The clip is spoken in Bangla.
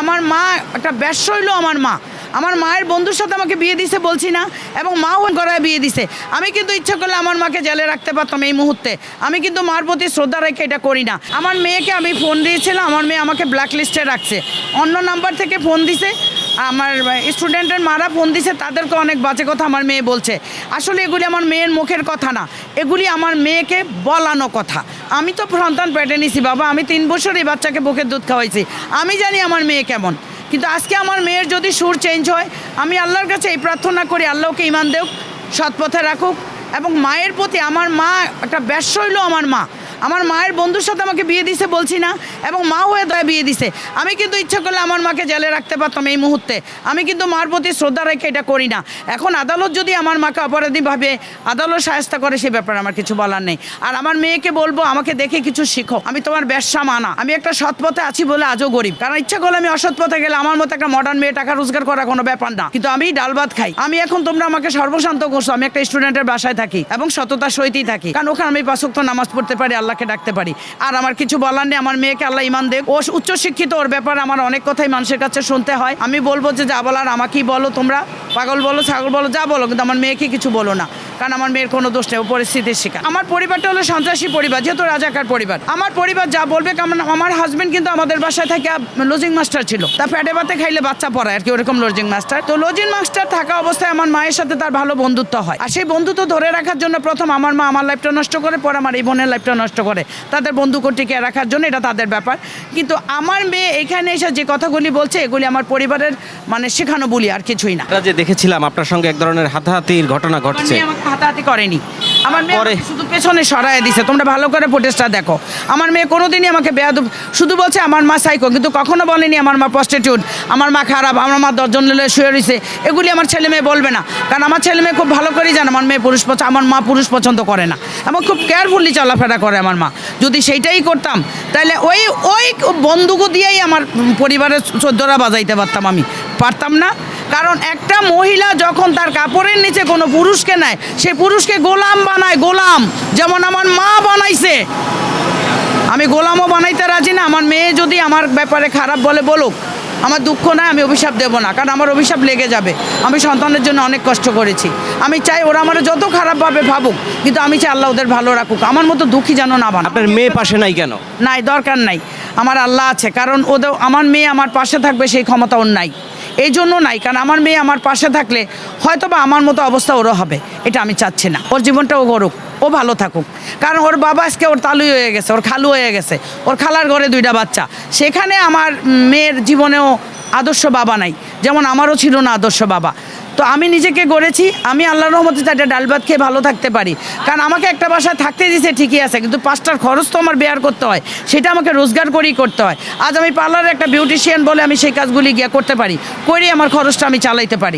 আমার মা, একটা ব্যস হইল আমার মা। আমার মায়ের বন্ধুর সাথে আমাকে বিয়ে দিছে বলছি না, এবং মা মাও করায় বিয়ে দিছে। আমি কিন্তু ইচ্ছা করলে আমার মাকে জেলে রাখতে পারতাম এই মুহূর্তে। আমি কিন্তু মার প্রতি শ্রদ্ধা রেখে এটা করি না। আমার মেয়েকে আমি ফোন দিয়েছিলাম, আমার মেয়ে আমাকে ব্ল্যাকলিস্টে রাখছে। অন্য নাম্বার থেকে ফোন দিছে আমার স্টুডেন্টের মারা ফোন দিছে, তাদেরকে অনেক বাজে কথা আমার মেয়ে বলছে। আসলে এগুলি আমার মেয়ের মুখের কথা না, এগুলি আমার মেয়েকে বলানো কথা। আমি তো সন্তান পেটে নিছি বাবা, আমি তিন বছর এই বাচ্চাকে বুকের দুধ খাওয়াইছি, আমি জানি আমার মেয়ে কেমন। কিন্তু আজকে আমার মেয়ের যদি সুর চেঞ্জ হয়, আমি আল্লাহর কাছে এই প্রার্থনা করি, আল্লাহকে ইমান দেও সৎ পথে রাখুক, এবং মায়ের প্রতি আমার মা একটা ব্যস্য হইল আমার মা। আমার মায়ের বন্ধুর সাথে আমাকে বিয়ে দিছে বলছি না, এবং মা হয়ে দয়া বিয়ে দিছে। আমি কিন্তু ইচ্ছা করলে আমার মাকে জেলে রাখতে পারতাম এই মুহূর্তে। আমি কিন্তু মার প্রতি শ্রদ্ধা রেখে এটা করি না। এখন আদালত যদি আমার মাকে অপরাধী ভাবে আদালত সাহায্য করে, সে ব্যাপারে আমার কিছু বলার নেই। আর আমার মেয়েকে বলব, আমাকে দেখে কিছু শিখো। আমি তোমার ব্যবসা মানা। আমি একটা সৎ পথে আছি বলে আজও গরিব। কারণ ইচ্ছা করলে আমি অসৎ পথে গেলে আমার মতো একটা মডার্ন মেয়ে টাকা রোজগার করা কোনো ব্যাপার না। কিন্তু আমি ডাল ভাত খাই। আমি এখন তোমরা আমাকে সর্বশান্ত করছ। আমি একটা স্টুডেন্টের বাসায় থাকি, এবং সততার সহিতই থাকি। কারণ ওখানে আমি পাঁচক্ত নামাজ পড়তে পারি আল্লাহকে ডাকতে পারি। আর আমার কিছু বলার নেই, আমার মেয়েকে আল্লাহ ইমান দেখ ও উচ্চশিক্ষিত, ওর ব্যাপারে আমার অনেক কথাই মানুষের কাছে শুনতে হয়। আমি বলব যে যা বলার আমাকেই বলো তোমরা। পাগল বলো, ছাগল বলো, যা বলো, কিন্তু আমার মেয়েকে কিছু বলো না। কারণ আমার মেয়ের কোনো দোষ নেই, পরিস্থিতির শিকার। আমার পরিবারটা হলো সন্ত্রাসী পরিবার, যেহেতু রাজাকার পরিবার। আমার পরিবার যা বলবে, কারণ আমার হাজবেন্ড কিন্তু আমাদের বাসায় থেকে লজিং মাস্টার ছিল। তা ফ্যাটে ভাতে খাইলে বাচ্চা পড়ায়, আর কি ওরকম লজিং মাস্টার তো লজিং মাস্টার থাকা অবস্থায় আমার মায়ের সাথে তার ভালো বন্ধুত্ব হয়। আর সেই বন্ধুত্ব ধরে রাখার জন্য প্রথম আমার মা আমার লাইফটা নষ্ট করে, পরে আমার এই বোনের লাইফটা নষ্ট করে। তাদের বন্ধুকে টিকে রাখার জন্য এটা তাদের ব্যাপার। কিন্তু আমার মেয়ে এখানে এসে যে কথাগুলি বলছে, এগুলি আমার পরিবারের মানে শেখানো বলি আর কিছুই না। দেখেছিলাম আপনার সঙ্গে এক ধরনের হাতাহাতির ঘটনা ঘটছে। আমাকে হাতাহাতি করেনি। আমার মেয়ে পরে? আমাকে শুধু পেছনে সরায় দিছে। তোমরা ভালো করে ফুটেজটা দেখো। আমার মেয়ে কোনোদিনই আমাকে বেয়াদব শুধু বলছে আমার মা সাইকো কিন্তু কখনো বলেনি আমার মা প্রস্টিটিউট আমার মা খারাপ আমার মা দশজন নিলে শুয়ে রয়েছে এগুলি আমার ছেলে মেয়ে বলবে না। কারণ আমার ছেলে মেয়ে খুব ভালো করেই জানে আমার মেয়ে পুরুষ পছন্দ আমার মা পুরুষ পছন্দ করে না। এবং খুব কেয়ারফুলি চলাফেরা করে আমার মা। যদি সেইটাই করতাম তাহলে ওই ওই বন্দুক দিয়েই আমার পরিবারের চোদ্দরা বাজাইতে পারতাম আমি। পারতাম না। কারণ একটা মহিলা যখন তার কাপড়ের নিচে কোনো পুরুষকে নেয় সে পুরুষকে গোলাম বানায় গোলাম। যেমন আমার মা বানাইছে। আমি গোলামও বানাইতে রাজি না আমার মেয়ে যদি আমার ব্যাপারে খারাপ বলে বলুক আমার দুঃখ নয় আমি অভিশাপ দেব না কারণ আমার অভিশাপ লেগে যাবে। আমি সন্তানের জন্য অনেক কষ্ট করেছি। আমি চাই ওরা আমার যত খারাপভাবে ভাবুক কিন্তু আমি চাই আল্লাহ ওদের ভালো রাখুক। আমার মতো দুঃখী যেন না বানা আপনার মেয়ে পাশে নাই কেন? নাই দরকার নাই। আমার আল্লাহ আছে কারণ ওদের আমার মেয়ে আমার পাশে থাকবে সেই ক্ষমতা ওর নাই। এই জন্য নাই, কারণ আমার মেয়ে আমার পাশে থাকলে হয়তো বা আমার মতো অবস্থা ওরও হবে। এটা আমি চাচ্ছি না। ওর জীবনটা ও করুক, ও ভালো থাকুক। কারণ ওর বাবা আজকে ওর তালুই হয়ে গেছে, ওর খালু হয়ে গেছে। ওর খালার ঘরে দুইটা বাচ্চা। সেখানে আমার মেয়ের জীবনেও আদর্শ বাবা নাই। যেমন আমারও ছিল না আদর্শ বাবা। তো আমি নিজেকে গড়েছি, আমি আল্লাহর রহমতে চারটা ডাল ভাত খেয়ে ভালো থাকতে পারি। কারণ আমাকে একটা বাসায় থাকতে দিছে, ঠিকই আছে, কিন্তু পাঁচটার খরচ তো আমার বেয়ার করতে হয়, সেটা আমাকে রোজগার করেই করতে হয়। আজ আমি পার্লারের একটা বিউটিশিয়ান বলে আমি সেই কাজগুলি গিয়ে করতে পারি, করেই আমার খরচটা আমি চালাইতে পারি।